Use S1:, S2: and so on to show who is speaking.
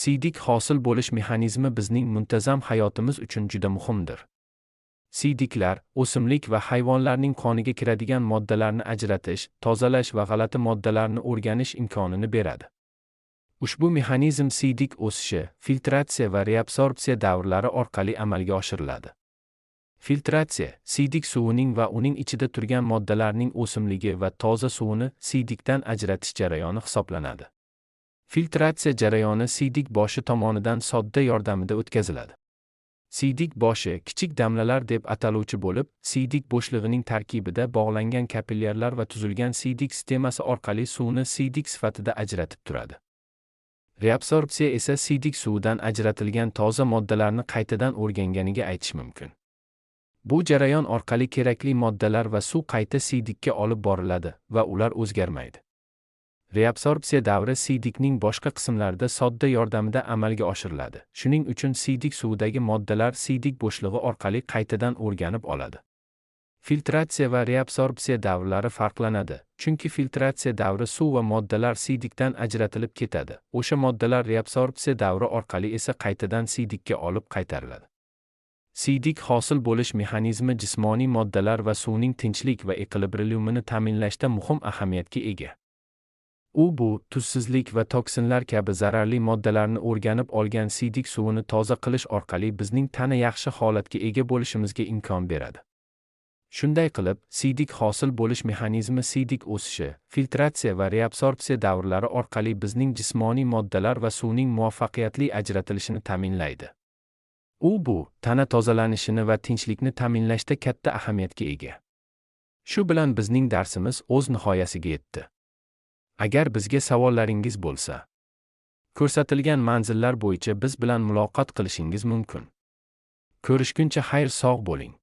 S1: Siydik hosil bo'lish mexanizmi bizning muntazam hayotimiz uchun juda muhimdir. Siydiklar o'simlik va hayvonlarning qoniga kiradigan moddalarni ajratish, tozalash va g'alati moddalarni o'rganish imkonini beradi. Ushbu mexanizm siydik o'sishi, filtratsiya va reabsorpsiya davrlari orqali amalga oshiriladi. Filtratsiya siydik suvining va uning ichida turgan moddalarning o'simligi va toza suvini siydikdan ajratish jarayoni hisoblanadi. Filtratsiya jarayoni siydik boshi tomonidan sodda yordamida o'tkaziladi. Siydik boshi kichik damlalar deb ataluvchi bo'lib, siydik bo'shlig'ining tarkibida bog'langan kapillyarlar va tuzilgan siydik sistemasi orqali suvni siydik sifatida ajratib turadi. Reabsorpsiya esa siydik suvdan ajratilgan toza moddalarni qaytadan o'rganganiga aytish mumkin. Bu jarayon orqali kerakli moddalar va suv qayta siydikka olib boriladi va ular o'zgarmaydi. Reabsorpsiya davri siydikning boshqa qismlarida sodda yordamida amalga oshiriladi. Shuning uchun siydik suvidagi moddalar siydik bo'shlig'i orqali qaytadan o'rganib oladi. Filtratsiya va reabsorpsiya davrlari farqlanadi, chunki filtratsiya davri suv va moddalar siydikdan ajratilib ketadi. O'sha moddalar reabsorpsiya davri orqali esa qaytadan siydikka olib qaytariladi. Siydik hosil bo'lish mexanizmi jismoniy moddalar va suvning tinchlik va ekvilibriumini ta'minlashda muhim ahamiyatga ega. U bu tuzsizlik va toksinlar kabi zararli moddalarni o'rganib olgan siydik suvini toza qilish orqali bizning tana yaxshi holatga ega bo'lishimizga imkon beradi. Shunday qilib, siydik hosil bo'lish mexanizmi siydik o'sishi, filtratsiya va reabsorpsiya davrlari orqali bizning jismoniy moddalar va suvning muvaffaqiyatli ajratilishini ta'minlaydi. U bu tana tozalanishini va tinchlikni ta'minlashda katta ahamiyatga ega. Shu bilan bizning darsimiz o'z nihoyasiga yetdi. Agar bizga savollaringiz bo'lsa, ko'rsatilgan manzillar bo'yicha biz bilan muloqot qilishingiz mumkin. Ko'rishguncha xayr sog' bo'ling.